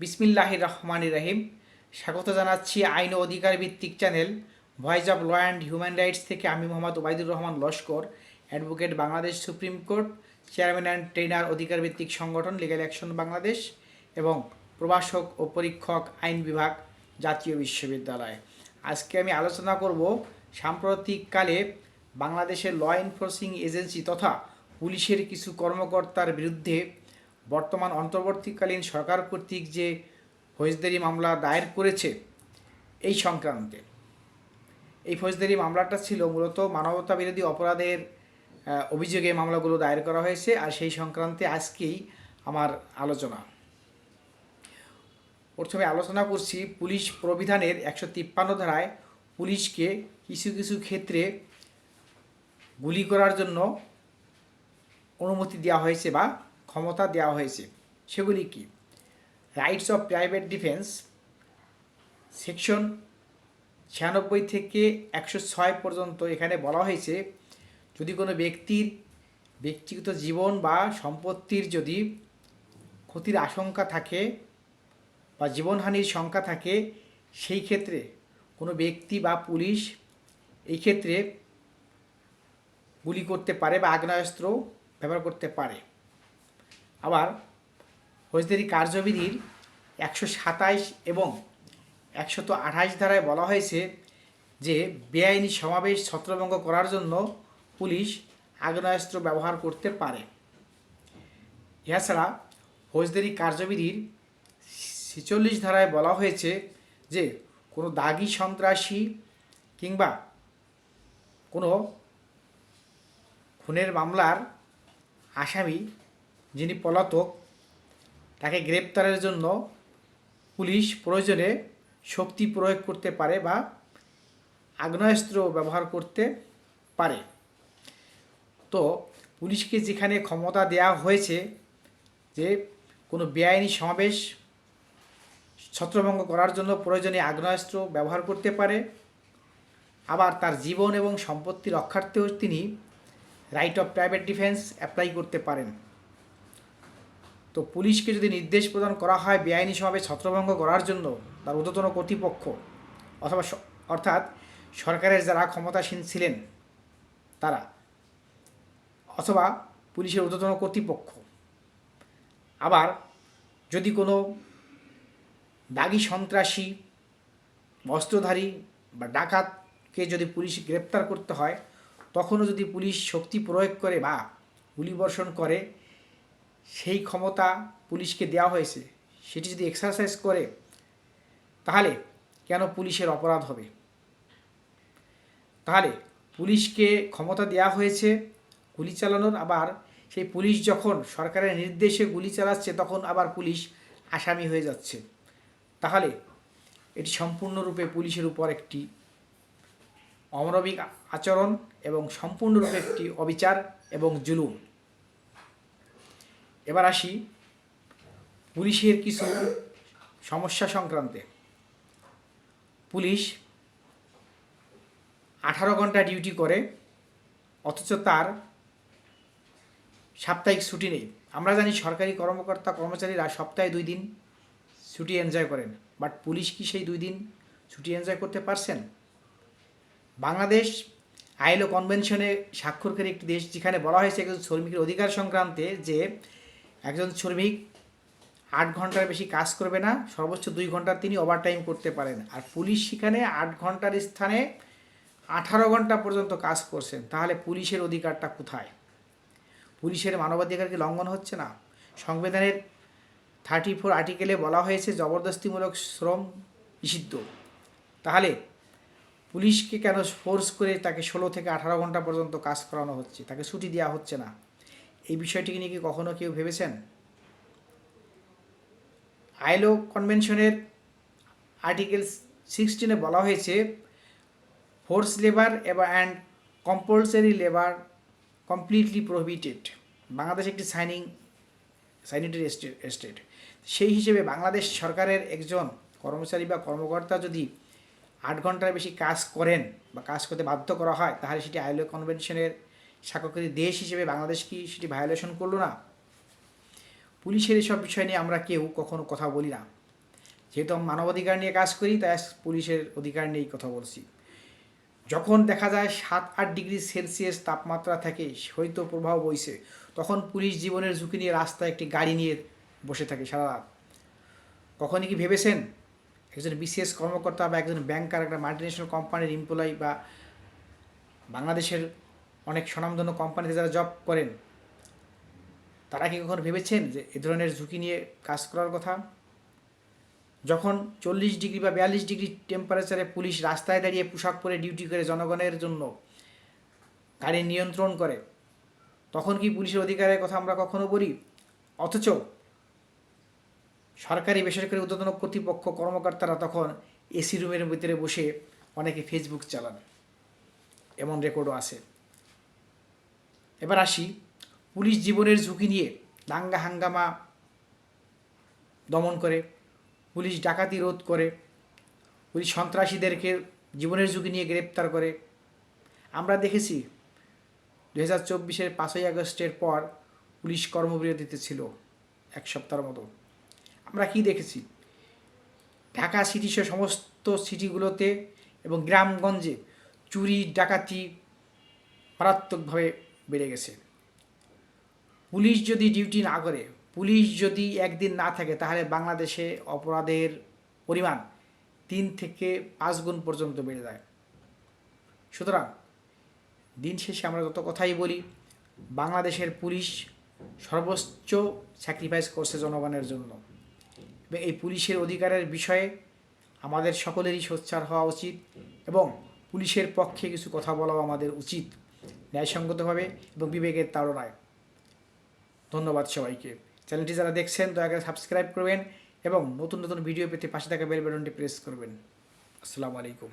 বিসমিল্লাহ রহমান রাহিম। স্বাগত জানাচ্ছি আইন ও অধিকার ভিত্তিক channel voice of law and human rights থেকে আমি Mohammad Obaidur Rahman Laskar, advocate Bangladesh supreme court, chairman and trainer অধিকার ভিত্তিক সংগঠন লিগ্যাল অ্যাকশন বাংলাদেশ এবং প্রভাষক ও পরীক্ষক আইন বিভাগ জাতীয় বিশ্ববিদ্যালয়। আজকে আমি আলোচনা করব সাম্প্রতিককালে বাংলাদেশের ল এনফোর্সিং এজেন্সি তথা পুলিশের কিছু কর্মকর্তার বিরুদ্ধে বর্তমান অন্তর্বর্তীকালীন সরকার কর্তৃক যে ফৌজদারি মামলা দায়ের করেছে এই সংক্রান্তে। এই ফৌজদারি মামলাটা ছিল মূলত মানবতা বিরোধী অপরাধের অভিযোগে মামলাগুলো দায়ের করা হয়েছে আর সেই সংক্রান্তে আজকেই আমার আলোচনা। প্রথমে আলোচনা করছি পুলিশ প্রবিধানের একশো তিপ্পান্ন ধারায় পুলিশকে কিছু কিছু ক্ষেত্রে গুলি করার জন্য অনুমতি দেওয়া হয়েছে বা ক্ষমতা দেওয়া হয়েছে। সেগুলি কি? Rights of private defence section ছিয়ানব্বই থেকে একশো ছয় পর্যন্ত এখানে বলা হয়েছে, যদি কোনো ব্যক্তির ব্যক্তিগত জীবন বা সম্পত্তির যদি ক্ষতির আশঙ্কা থাকে বা জীবনহানির শঙ্কা থাকে, সেই ক্ষেত্রে কোনো ব্যক্তি বা পুলিশ এই ক্ষেত্রে গুলি করতে পারে বা আগ্নেয়াস্ত্র ব্যবহার করতে পারে। আবার ফৌজদারি কার্যবিধির একশো সাতাইশ এবং একশত আঠাশ ধারায় বলা হয়েছে যে বেআইনি সমাবেশ ছত্রভঙ্গ করার জন্য পুলিশ আগ্নেয়াস্ত্র ব্যবহার করতে পারে। এছাড়া ফৌজদারি কার্যবিধির ছেচল্লিশ ধারায় বলা হয়েছে যে কোনো দাগি সন্ত্রাসী কিংবা কোনো খুনের মামলার আসামি যিনি পলাতক, তাকে গ্রেপ্তারের জন্য পুলিশ প্রয়োজনে শক্তি প্রয়োগ করতে পারে বা আগ্নেয়াস্ত্র ব্যবহার করতে পারে। তো পুলিশকে যেখানে ক্ষমতা দেওয়া হয়েছে যে কোনো বেআইনি সমাবেশ ছত্রভঙ্গ করার জন্য প্রয়োজনে আগ্নেয়াস্ত্র ব্যবহার করতে পারে, আবার তার জীবন এবং সম্পত্তি রক্ষার্থেও তিনি right of private defence apply করতে পারেন। তো পুলিশকে যদি নির্দেশ প্রদান করা হয় বেআইনি সমাবেশ ছত্রভঙ্গ করার জন্য, তার ঊর্ধ্বতন কর্তৃপক্ষ অথবা অর্থাৎ সরকারের যারা ক্ষমতাসীন ছিলেন তারা, অথবা পুলিশের ঊর্ধ্বতন কর্তৃপক্ষ। আবার যদি কোনো দাগি সন্ত্রাসী অস্ত্রধারী বা ডাকাতকে যদি পুলিশ গ্রেপ্তার করতে হয়, তখনও যদি পুলিশ শক্তি প্রয়োগ করে বা গুলিবর্ষণ করে সেই ক্ষমতা পুলিশকে দেওয়া হয়েছে, সেটি যদি এক্সারসাইজ করে, তাহলে কেন পুলিশের অপরাধ হবে? তাহলে পুলিশকে ক্ষমতা দেওয়া হয়েছে গুলি চালানোর, আবার সেই পুলিশ যখন সরকারের নির্দেশে গুলি চালাচ্ছে, তখন আবার পুলিশ আসামি হয়ে যাচ্ছে। তাহলে এটি সম্পূর্ণরূপে পুলিশের উপর একটি অমানবিক আচরণ এবং সম্পূর্ণরূপে একটি অবিচার এবং জুলুম। এবার আসি পুলিশের কিছু সমস্যা সংক্রান্তে। পুলিশ আঠারো ঘণ্টা ডিউটি করে, অথচ তার সাপ্তাহিক ছুটি নেই। আমরা জানি সরকারি কর্মকর্তা, কর্মচারীরা সপ্তাহে দুই দিন ছুটি এনজয় করেন। বাট পুলিশ কি সেই দুই দিন ছুটি এনজয় করতে পারছেন? বাংলাদেশ আইলো কনভেনশনে স্বাক্ষরকারী একটি দেশ, যেখানে বলা হয়েছে শ্রমিকের অধিকার সংক্রান্তে যে একজন শ্রমিক আট ঘণ্টার বেশি কাজ করবে না, সর্বোচ্চ দুই ঘণ্টা তিনি ওভারটাইম করতে পারেন। আর পুলিশ সেখানে আট ঘণ্টার স্থানে আঠারো ঘণ্টা পর্যন্ত কাজ করছেন। তাহলে পুলিশের অধিকারটা কোথায়? পুলিশের মানবাধিকার কি লঙ্ঘন হচ্ছে না? সংবিধানের থার্টি ফোর আর্টিকেলে বলা হয়েছে, জবরদস্তিমূলক শ্রম নিষিদ্ধ। তাহলে পুলিশকে কেন ফোর্স করে তাকে ষোলো থেকে আঠারো ঘণ্টা পর্যন্ত কাজ করানো হচ্ছে? তাকে ছুটি দেওয়া হচ্ছে না। এই বিষয়টিকে নিয়ে কি কখনো কেউ ভেবেছেন? আইলো কনভেনশনের আর্টিকেল সিক্সটিনে বলা হয়েছে, ফোর্স লেবার এবং and compulsory labour completely prohibited. Bangladesh একটি সাইনিং সাইনিটারি স্টেট সেই হিসেবে বাংলাদেশ সরকারের একজন কর্মচারী বা কর্মকর্তা যদি আট ঘণ্টার বেশি কাজ করেন বা কাজ করতে বাধ্য করা হয়, তাহলে সেটি আইলো কনভেনশনের স্বাক্ষরকারী দেশ হিসেবে বাংলাদেশ কি সেটি ভায়োলেশন করল না? পুলিশের এসব বিষয় নিয়ে আমরা কেউ কখনো কথা বলি না। যেহেতু আমি মানবাধিকার নিয়ে কাজ করি, তাই পুলিশের অধিকার নিয়েই কথা বলছি। যখন দেখা যায় সাত আট ডিগ্রি সেলসিয়াস তাপমাত্রা থাকে শৈত্য প্রবাহ বইছে, তখন পুলিশ জীবনের ঝুঁকি নিয়ে রাস্তায় একটি গাড়ি নিয়ে বসে থাকে সারা রাত। কখনই কি ভেবেছেন? একজন বিসিএস কর্মকর্তা বা একজন ব্যাংকার একটা মাল্টিনেশনাল কোম্পানির এমপ্লয়ি বা বাংলাদেশের অনেক স্বনামধন্য কোম্পানিতে যারা জব করেন, তারা কি কখনো ভেবেছেন যে এ ধরনের ঝুঁকি নিয়ে কাজ করার কথা? যখন চল্লিশ ডিগ্রি বা বিয়াল্লিশ ডিগ্রি টেম্পারেচারে পুলিশ রাস্তায় দাঁড়িয়ে পোশাক পরে ডিউটি করে জনগণের জন্য গাড়ি নিয়ন্ত্রণ করে, তখন কি পুলিশের অধিকারের কথা আমরা কখনো বলি? অথচ সরকারি বেসরকারি উদ্বোধন কর্তৃপক্ষ কর্মকর্তারা তখন এসি রুমের ভিতরে বসে অনেকে ফেসবুক চালান। এমন রেকর্ডও আছে। এবার আসি পুলিশ জীবনের ঝুঁকি নিয়ে দাঙ্গা হাঙ্গামা দমন করে, পুলিশ ডাকাতি রোধ করে, পুলিশ সন্ত্রাসীদেরকে জীবনের ঝুঁকি নিয়ে গ্রেপ্তার করে। আমরা দেখেছি দু হাজার চব্বিশের পাঁচই আগস্টের পর পুলিশ কর্মবিরতিতে ছিল এক সপ্তাহের মতো। আমরা কি দেখেছি? ঢাকা সিটি সমস্ত সিটিগুলোতে এবং গ্রামগঞ্জে চুরি, ডাকাতি মারাত্মকভাবে বেড়ে গেছে। পুলিশ যদি ডিউটি না করে, পুলিশ যদি একদিন না থাকে, তাহলে বাংলাদেশে অপরাধের পরিমাণ তিন থেকে পাঁচ গুণ পর্যন্ত বেড়ে যায়। সুতরাং দিন শেষে আমরা যত কথাই বলি, বাংলাদেশের পুলিশ সর্বোচ্চ স্যাক্রিফাইস করছে জনগণের জন্য। এবং এই পুলিশের অধিকারের বিষয়ে আমাদের সকলেরই সোচ্চার হওয়া উচিত এবং পুলিশের পক্ষে কিছু কথা বলাও আমাদের উচিত। ন্যায়সঙ্গতভাবে এবং বিবেকের তাড়নায়। ধন্যবাদ সবাইকে। চ্যানেলটি যারা দেখছেন, দয়া করে সাবস্ক্রাইব করবেন এবং নতুন নতুন ভিডিও পেতে পাশে থাকা বেল বাটনটি প্রেস করবেন। আসসালামু আলাইকুম।